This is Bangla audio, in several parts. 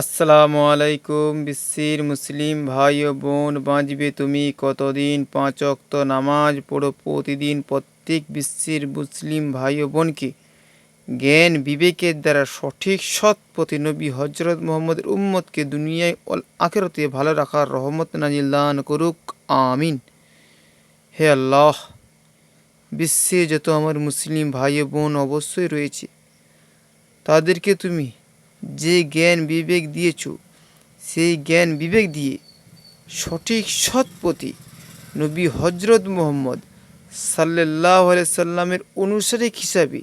আসসালামু আলাইকুম, বিশ্বের মুসলিম ভাই ও বোন, বাঁচবে তুমি কতদিন? পাঁচ অক্ত নামাজ পড়ো প্রতিদিন প্রত্যেক বিশ্বের মুসলিম ভাই ও বোনকে। জ্ঞান বিবেকের দ্বারা সঠিক সৎ পথে নবী হজরত মোহাম্মদের উম্মতকে দুনিয়ায় আখেরতে ভালো রাখার রহমত নাজিল দান করুক, আমিন। হে আল্লাহ, বিশ্বে যত আমার মুসলিম ভাই বোন অবশ্যই রয়েছে, তাদেরকে তুমি যে জ্ঞান বিবেক দিয়েছ, সেই জ্ঞান বিবেক দিয়ে সঠিক সৎ পথে নবী হজরত মোহাম্মদ সাল্লাহ সাল্লামের অনুসারিক হিসাবে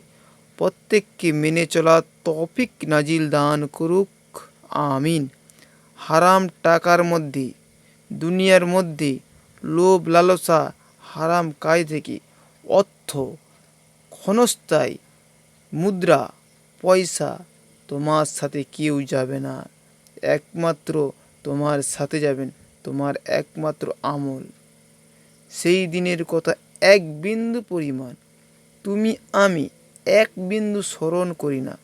প্রত্যেককে মেনে চলা তফিক নাজিল দান করুক, আমিন। হারাম টাকার মধ্যে, দুনিয়ার মধ্যে লোভ লালসা হারাম কাজ থেকে অর্থ, ক্ষণস্থায়ী মুদ্রা, পয়সা তোমার সাথে কেউ যাবে না। একমাত্র তোমার সাথে যাবেন, তোমার একমাত্র আমল। সেই দিনের কথা এক বিন্দু পরিমাণ। তুমি, আমি এক বিন্দু স্মরণ করি না।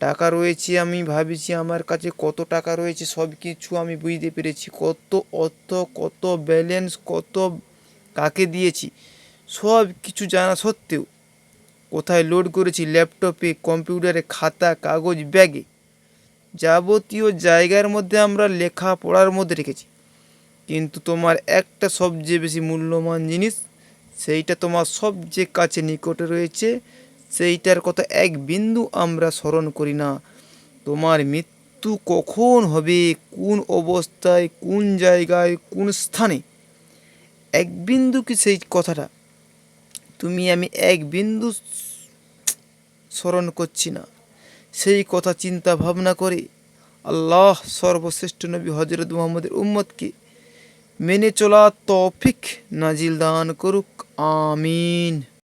টাকা রয়েছে আমি ভাবিছি আমার কাছে, কত টাকা রয়েছে সব কিছু আমি বুঝতে পেরেছি। কত অর্থ, কত ব্যালেন্স, কত কাকে দিয়েছি সব কিছু জানা সত্ত্বেও কোথায় লোড করেছি ল্যাপটপে কম্পিউটারে খাতা, কাগজ ব্যাগে যাবতীয় জায়গার মধ্যে আমরা লেখা পড়ার মধ্যে রেখেছি। কিন্তু তোমার একটা সবচেয়ে বেশি মূল্যবান জিনিস, সেইটা তোমার সবচেয়ে কাছে নিকটে রয়েছে, সেইটার কথা এক বিন্দু আমরা স্মরণ করি না। তোমার মৃত্যু কখন হবে, কোন অবস্থায়, কোন জায়গায়, কোন স্থানে? এক বিন্দু কি সেই কথাটা? তুমি আমি এক বিন্দু স্মরণ করছি না। সেই কথা চিন্তা ভাবনা করে আল্লাহ সর্বশ্রেষ্ঠ নবী হজরত মোহাম্মদের উম্মতকে মেনে চলা তৌফিক নাজিল দান করুক, আমিন।